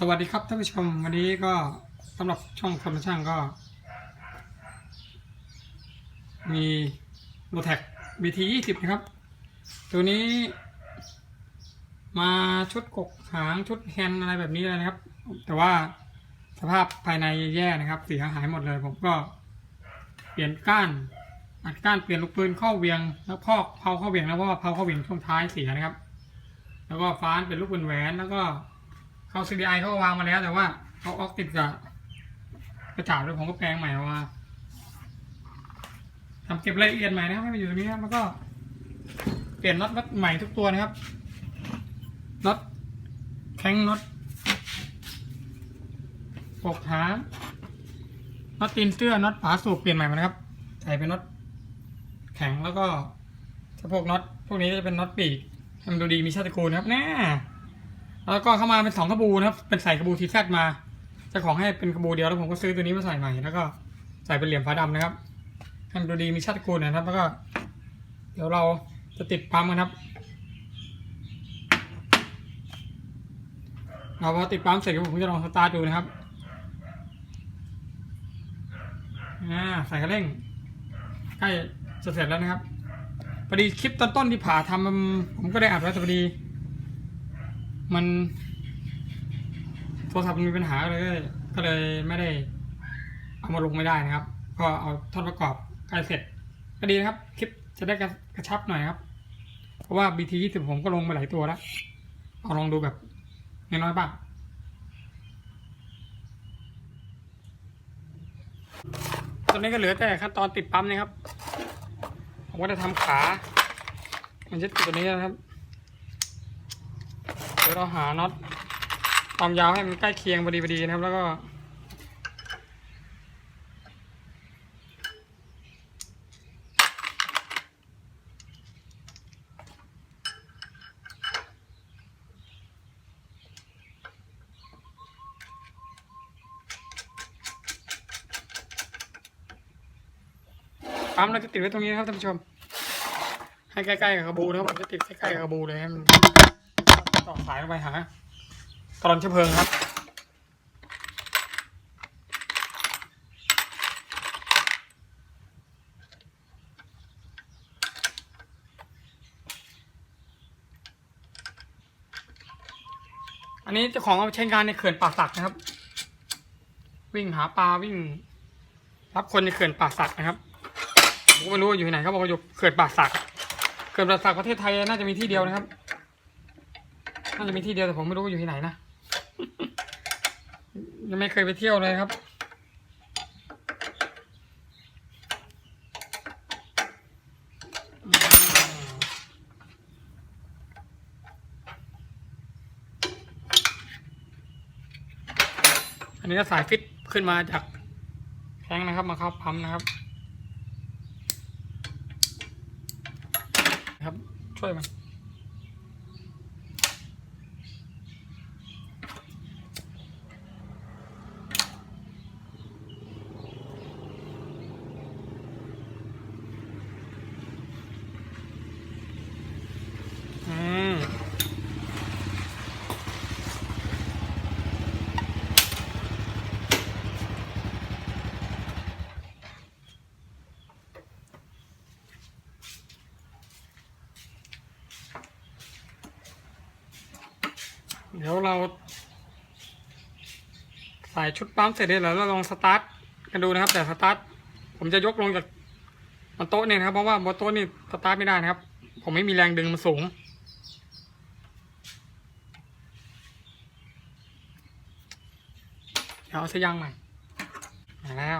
สวัสดีครับท่านผู้ชมวันนี้ก็สำหรับช่องคนช่างก็ มีโลแท็ก BT 20นะครับ ตัวนี้ มาชุดกกหางชุดแฮนอะไรแบบนี้เลยนะครับ แต่ว่าสภาพภายในแย่นะครับ เสียหายหมดเลย ผมก็เปลี่ยนก้านอัดก้านเปลี่ยนลูกปืนเข้าเวียง แล้วพอกเผาเข้าเวียงแล้วเพราะว่าเผาเข้าเวียงช่วงท้ายเสียนะครับ แล้วก็ฟ้านเป็นลูกปืนแหวนแล้วก็ เขา CDI เขาก็วางมาแล้ว แต่ว่าเขาออกติดกับกระจาดด้วยผมก็แปลงใหม่มาทำเก็บรายละเอียดใหม่นะครับให้มันอยู่ตรงนี้ครับแล้วก็เปลี่ยนน็อตน็อตใหม่ทุกตัวนะครับน็อตแข้งน็อตปกหางน็อตตีนเสื้อน็อตฝาสูบเปลี่ยนใหม่หมานะครับใส่เป็นน็อตแข็งแล้วก็สะโพกน็อตพวกนี้จะเป็นน็อตปีกให้มันดูดีมีชาติกูลนะครับแน่ แล้วก็เข้ามาเป็นสองกระบูนะครับ เป็นใส่กระบูทีแซดมาจ้าของให้เป็นกระบูเดียวแล้วผมก็ซื้อตัวนี้มาใส่ใหม่แล้วก็ใส่เป็นเหลี่ยมฟ้าดำนะครับให้มันดูดีมีชาติตระกูลนะครับ แล้วก็ เดี๋ยวเราจะติดปั๊มกันครับเราพอติดปั๊มเสร็จก็ผมจะลองสตาร์ทดูนะครับอ่าใส่กระเร่งใกล้จะเสร็จแล้วนะครับพอดีคลิปตอนต้นที่ผ่าทำผมก็ได้อัดไว้แต่พอดี มัน โทรศัพท์มันมีปัญหาเลย ก็เลยไม่ได้เอามาลงไม่ได้นะครับ ก็เอาท่อประกอบใกล้เสร็จ ก็ดีนะครับ คลิปจะได้กระกระชับหน่อยครับ เพราะว่า BT 20ผมก็ลงไปหลายตัวแล้ว เอาลองดูแบบน้อยๆบ้างตอนนี้ก็เหลือแต่ขั้นตอนติดปั๊มนะครับ ผมก็จะทำขา มันจะติดตัวนี้นะครับ ดี๋ยวเราหาน็อตความยาวให้มันใกล้เคียงพอดีพอดีนะครับ แล้วก็ ปั๊มเราจะติดไว้ตรงนี้นะครับท่านผู้ชม ให้ใกล้ๆกับกระบูนะครับผมจะติดใกล้ๆกับกระบูเลยให้มัน ต่อสายลงไปหากรอนเชื้อเพลิงครับอันนี้เจ้าของเอาไปใช้งานในเขื่อนป่าสักนะครับ วิ่งหาปลาวิ่ง รับคนในเขื่อนป่าสักนะครับผมก็ไม่รู้อยู่ไหนเขาบอกว่าอยู่เขื่อนป่าสักเขื่อนป่าสักประเทศไทยน่าจะมีที่เดียวนะครับ น่าจะมีที่เดียวแต่ผมไม่รู้อยู่ที่ไหนนะ ยังไม่เคยไปเที่ยวเลยครับ อันนี้ก็สายฟิตขึ้นมาจากแข้งนะครับมาเข้าปั๊มนะครับ ครับช่วยมัน อืม เดี๋ยวเรา ใส่ชุดปั๊มเสร็จแล้วเราลองสตาร์ทกันดูนะครับ แต่สตาร์ทผมจะยกลงจากบนโต๊ะเนี่ยนะครับ เพราะว่าบนโต๊ะนี่สตาร์ทไม่ได้นะครับ ผมไม่มีแรงดึงมันสูง เดี๋ยวเอาสายยางใหม่มาแล้ว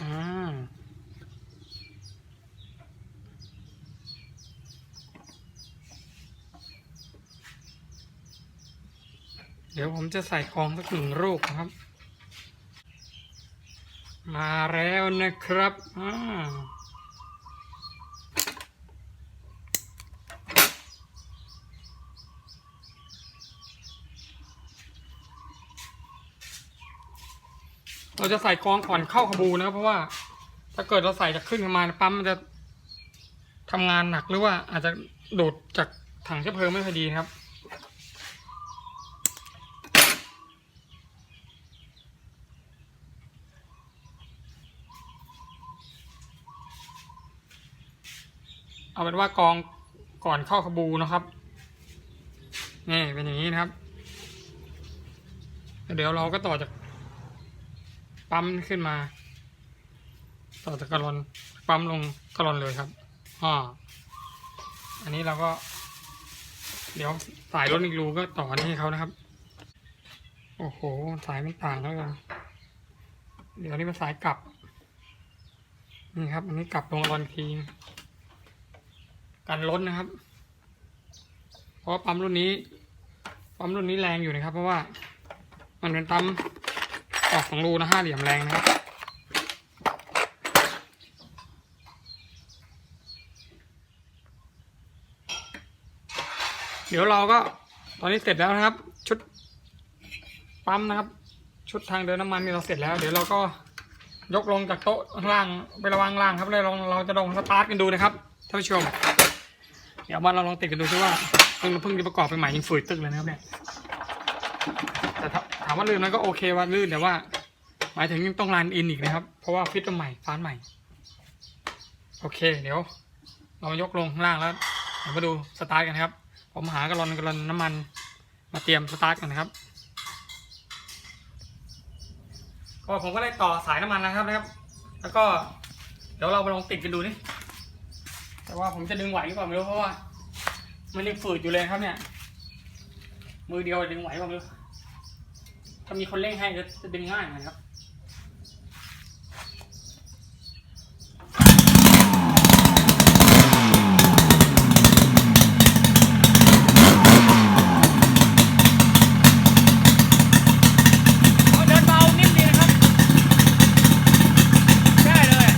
อ่า เดี๋ยวผมจะใส่กองสักหนึ่งลูกครับ มาแล้วนะครับอ่าเราจะใส่กองก่อนเข้าขบูนะครับเพราะว่าถ้าเกิดเราใส่จากขึ้นมาปั๊มมันจะทำงานหนักหรือว่าอาจจะโดดจากถังเชื้อเพลิงไม่พอดีครับ เอาเป็นว่ากองก่อนเข้าขบูนะครับนี่เป็นอย่างนี้นะครับ เดี๋ยวเราก็ต่อจาก ปั๊มขึ้นมา ต่อจากกระลอนปั๊มลงกระลอนเลยครับอ่าอันนี้เราก็ เดี๋ยวสายรถอีกรูก็ต่อนี่ให้เขานะครับ โอ้โห สายมันต่างแล้วกันเดี๋ยวนี้เป็นสายกลับ นี่ครับ อันนี้กลับลงกระลอนอีกที กันล้นนะครับ เพราะปั๊มรุ่นนี้ ปั๊มรุ่นนี้แรงอยู่นะครับ เพราะว่ามันเป็นปั๊มออกของรูนะห้าเหลี่ยมแรงนะครับเดี๋ยวเราก็ตอนนี้เสร็จแล้วนะครับ ชุดปั๊มนะครับ ชุดทางเดินน้ำมันนี่เราเสร็จแล้ว เดี๋ยวเราก็ยกลงจากโต๊ะล่างไประวางล่างครับเลยลองเราจะลองสตาร์ทกันดูนะครับท่านผู้ชม เดี๋ยวมาเราลองติดกันดูซิว่าเพิ่งเพิ่งจะประกอบไปใหม่ยังฝืดตึกเลยนะครับเนี่ยแต่ถามว่าลื่นมันก็โอเคว่าลื่นแต่ว่า หมายถึงยังต้องรันอินอีกนะครับ เพราะว่าฟิตตัวใหม่ฟานใหม่ โอเค เดี๋ยว เรามายกลงข้างล่างแล้วเดี๋ยวมาดูสตาร์ทกันครับ ผมหากระลอนกระลอนน้ำมัน มาเตรียมสตาร์ทกันนะครับก็ผมก็ได้ต่อสายน้ำมันนะครับนะครับ แล้วก็เดี๋ยวเรามาลองติดกันดูนี่ แต่ว่าผมจะดึงไหวหรือเปล่าไม่รู้เพราะว่า มันยังฝืดอยู่เลยครับเนี่ย มือเดียวดึงไหวเปล่าไม่รู้ถ้ามีคนเร่งให้จะดึงง่ายหน่อยครับ เดินเบานิ่มดีนะครับ ได้เลย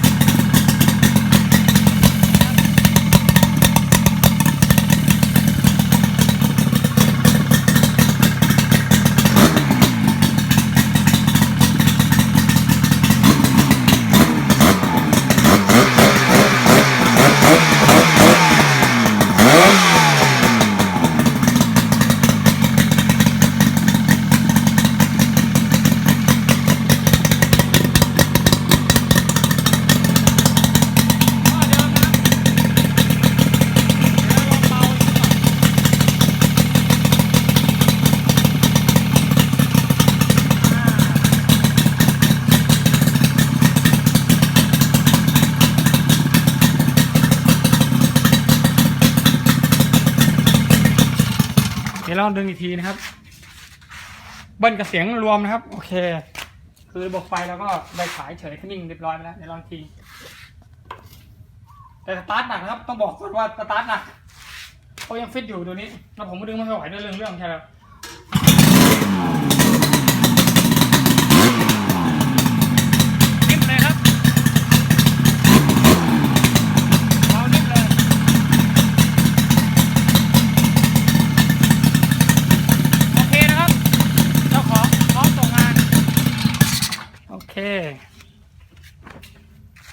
ก็เดิมนะครับเดี๋ยวเราลองเบาอีกสักหน่อยเดี๋ยวลองดึงอีกทีนะครับ เบิ้ลกับเสียงรวมนะครับ โอเค คือระบบไฟแล้วก็ได้ขายเฉยนิ่งเรียบร้อยไปแล้วเดี๋ยวลองที แต่สตาร์ทหนักนะครับ ต้องบอกก่อนว่าสตาร์ทหนักเขายังฟิตอยู่ตัวนี้แล้วผมก็ดึงไม่ไหวด้วยเรื่องเรื่องใช่แล้วนิ่มเลยครับเบานิ่มเลยโอเคนะครับ เจ้าของพร้อมส่งงาน โอเค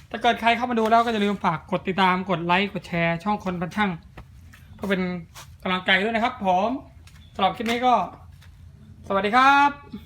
ถ้าเกิดใครเข้ามาดูแล้วก็อย่าลืมฝากกดติดตามกดไลค์กดแชร์ ช่องคนบันช่างเพื่อเป็นกำลังใจด้วยนะครับผมสำหรับคลิปนี้ก็ สวัสดีครับ